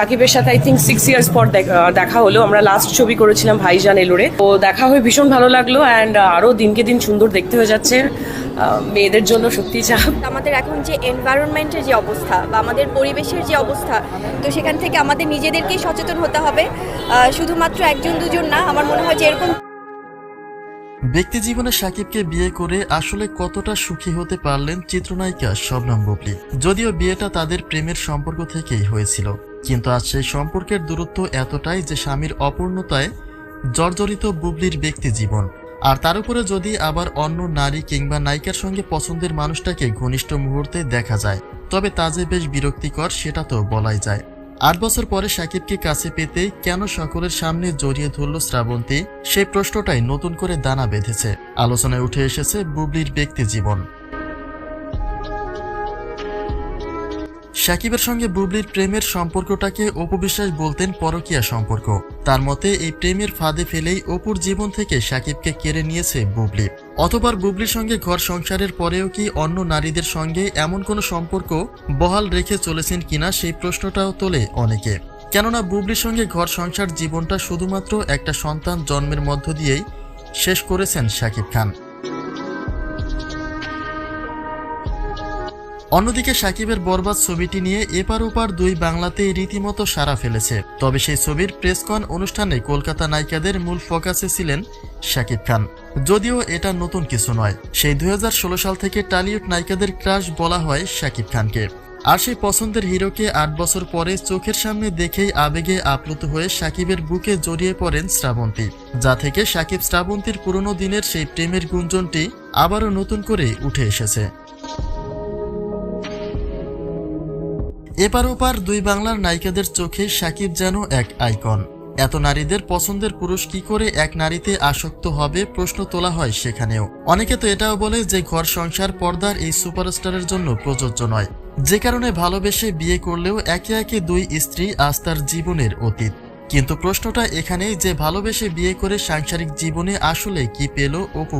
সাকিবের সাথে I think six years পর দেখা হলো। আমরা লাস্ট ছবি করেছিলাম ভাইজান এলোরে। তো দেখা হয়ে ভীষণ ভালো লাগল অ্যান্ড আরও দিনকে দিন সুন্দর দেখতে হয়ে যাচ্ছে। আহ, মেয়েদের জন্য সত্যি চাপ আমাদের এখন যে এনভায়রনমেন্টের যে অবস্থা বা আমাদের পরিবেশের যে অবস্থা তো সেখান থেকে আমাদের নিজেদেরকেই সচেতন হতে হবে। আহ, শুধুমাত্র একজন দুজন না আমার মনে হয় যে এরকম ব্যক্তি জীবনে সাকিবকে বিয়ে করে আসলে কতটা সুখী হতে পারলেন চিত্রনায়িকা শবনম বুবলি যদিও বিয়েটা তাদের প্রেমের সম্পর্ক থেকেই হয়েছিল। কিন্তু আজ সেই সম্পর্কের দূরত্ব এতটাই যে স্বামীর অপূর্ণতায় জর্জরিত বুবলির ব্যক্তি জীবন। আর তার উপরে যদি আবার অন্য নারী কিংবা নায়িকার সঙ্গে পছন্দের মানুষটাকে ঘনিষ্ঠ মুহূর্তে দেখা যায়, তবে তা যে বেশ বিরক্তিকর সেটা তো বলাই যায়। আট বছর পরে সাকিবকে কাছে পেতে কেন সকলের সামনে জড়িয়ে ধরল শ্রাবন্তী, সেই প্রশ্নটাই নতুন করে দানা বেঁধেছে। আলোচনায় উঠে এসেছে বুবলির ব্যক্তি জীবন। সাকিবের সঙ্গে বুবলির প্রেমের সম্পর্কটাকে অপবিশ্বাস বলতেন পরকীয়া সম্পর্ক। তার মতে, এই প্রেমের ফাঁদে ফেলেই অপুর জীবন থেকে সাকিবকে কেড়ে নিয়েছে বুবলি। অতবার বুবলির সঙ্গে ঘর সংসারের পরেও কি অন্য নারীদের সঙ্গে এমন কোনো সম্পর্ক বহাল রেখে চলেছেন কিনা সেই প্রশ্নটাও তোলে অনেকে। কেননা বুবলির সঙ্গে ঘর সংসার জীবনটা শুধুমাত্র একটা সন্তান জন্মের মধ্য দিয়েই শেষ করেছেন শাকিব খান। অন্যদিকে সাকিবের বরবাদ ছবিটি নিয়ে এপার ওপার দুই বাংলাতেই রীতিমতো সারা ফেলেছে। তবে সেই ছবির প্রেসকন অনুষ্ঠানে কলকাতা নায়িকাদের মূল ফোকাসে ছিলেন শাকিব খান। যদিও এটা নতুন কিছু নয়, সেই দুই হাজার ষোলো সাল থেকে টালিউড নায়িকাদের ক্রাশ বলা হয় শাকিব খানকে। আর সেই পছন্দের হিরোকে আট বছর পরে চোখের সামনে দেখেই আবেগে আপ্লুত হয়ে সাকিবের বুকে জড়িয়ে পড়েন শ্রাবন্তী, যা থেকে সাকিব শ্রাবন্তীর পুরনো দিনের সেই প্রেমের গুঞ্জনটি আবারও নতুন করে উঠে এসেছে। এপার ওপার দুই বাংলার নায়িকাদের চোখে সাকিব যেন এক আইকন। এত নারীদের পছন্দের পুরুষ কি করে এক নারীতে আসক্ত হবে প্রশ্ন তোলা হয় সেখানেও। অনেকে তো এটাও বলে যে ঘর সংসার পর্দার এই সুপারস্টারের জন্য প্রযোজ্য নয়। যে কারণে ভালোবেসে বিয়ে করলেও একে একে দুই স্ত্রী আজ তার জীবনের অতীত। কিন্তু প্রশ্নটা এখানেই যে ভালোবেসে বিয়ে করে সাংসারিক জীবনে আসলে কি পেল অপু